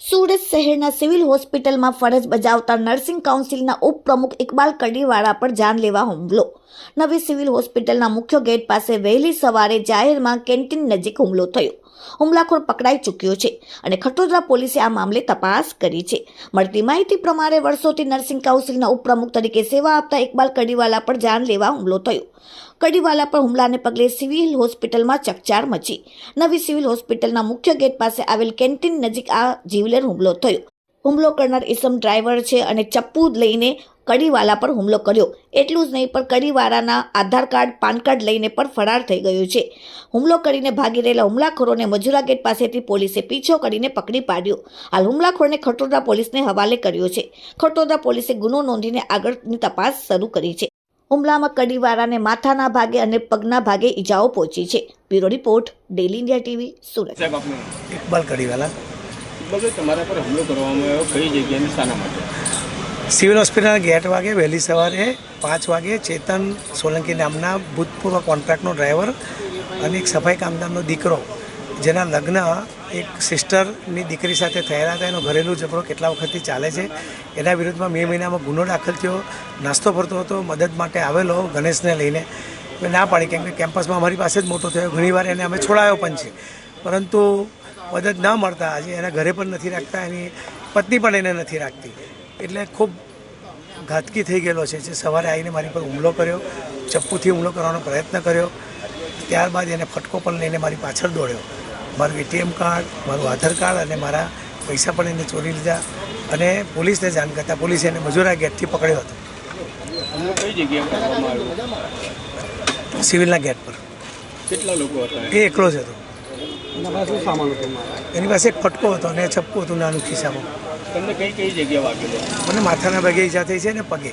સુરત શહેરના સિવિલ હોસ્પિટલમાં ફરજ બજાવતા નર્સિંગ કાઉન્સિલના ઉપપ્રમુખ ઇકબાલ કડીવાળા પર જાનલેવા હુમલો. નવી સિવિલ હોસ્પિટલના મુખ્ય ગેટ પાસે વહેલી સવારે જાહેરમાં કેન્ટીન નજીક હુમલો થયો. હુમલાખોર પકડાઈ ચૂક્યો છે અને ખટોદરા પોલીસે આ મામલે તપાસ કરી છે. મળતી માહિતી પ્રમાણે વર્ષોથી નર્સિંગ કાઉન્સિલના ઉપપ્રમુખ તરીકે સેવા આપતા ઇકબાલ કડીવાલા પર જાનલેવા હુમલો થયો. કડીવાલા પર હુમલાને પગલે સિવિલ હોસ્પિટલમાં ચકચાર મચી. નવી સિવિલ હોસ્પિટલના મુખ્ય ગેટ પાસે આવેલ કેન્ટીન નજીક આ જીવલેણ હુમલો થયો. હુમલો કરનાર ઇસમ ડ્રાઈવર છે અને ચપ્પુ લઈને કડીવાલા પર હુમલો કર્યો. એટલું જ નહીં, પણ કડીવાળાના આધાર કાર્ડ, પાન કાર્ડ લઈને પણ ફરાર થઈ ગયો છે. હુમલો કરીને ભાગી રહેલા હુમલાખોરોને મજુરા ગેટ પાસેથી પોલીસે પીછો કરીને પકડી પાડ્યો. હાલ હુમલાખોરને ખટોદરા પોલીસને હવાલે કર્યો છે. ખટોદરા પોલીસે ગુનો નોંધીને આગળની તપાસ શરૂ કરી છે. હુમલામાં કડીવાળાને માથાના ભાગે અને પગના ભાગે ઈજાઓ પહોંચી છે. Bureau report daily India TV Surat. સાહેબ ઇકબાલ કડીવાલા. તમારા પર હુમલો કરવામાં આવ્યો? કઈ જગ્યાએ શાના માટે? સિવિલ હોસ્પિટલના ગેટ વાગે વહેલી સવારે પાંચ વાગે ચેતન સોલંકી નામના ભૂતપૂર્વ કોન્ટ્રાક્ટનો ડ્રાઈવર અને એક સફાઈ કામદારનો દીકરો જેના લગ્ન એક સિસ્ટરની દીકરી સાથે થયેલા હતા. એનો ઘરેલું ઝઘડો કેટલા વખતથી ચાલે છે એના વિરુદ્ધમાં મે મહિનામાં ગુનો દાખલ થયો. નાસ્તો ફરતો હતો, મદદ માટે આવેલો ગણેશને લઈને. મેં ના પાડી કેમ કે કેમ્પસમાં અમારી પાસે જ મોટો થયો. ઘણીવાર એને અમે છોડાયો પણ છે. પરંતુ મદદ ન મળતા આજે એના ઘરે પણ નથી રાખતા, એની પત્ની પણ એને નથી રાખતી. એટલે ખૂબ ઘાતકી થઈ ગયેલો છે જે સવારે આવીને મારી પર હુમલો કર્યો, ચપ્પુથી હુમલો કરવાનો પ્રયત્ન કર્યો. ત્યારબાદ એને ફટકો પણ લઈને મારી પાછળ દોડ્યો. મારું એટીએમ કાર્ડ મારું આધાર કાર્ડ અને મારા પૈસા પણ એને ચોરી લીધા અને પોલીસને જાણ કરતાં પોલીસે એને મજૂરા ગેટથી પકડ્યો હતો. સિવિલના ગેટ પર. કેટલા લોકો હતા? એ એકલો જ હતો. એની પાસે એક ફટકો હતો અને ચપ્પુ હતું નાનું ખિસ્સામાં. તમને કઈ કઈ જગ્યા વાગેલો? મને માથાના ભાગે ઈજા થઈ છે ને પગે.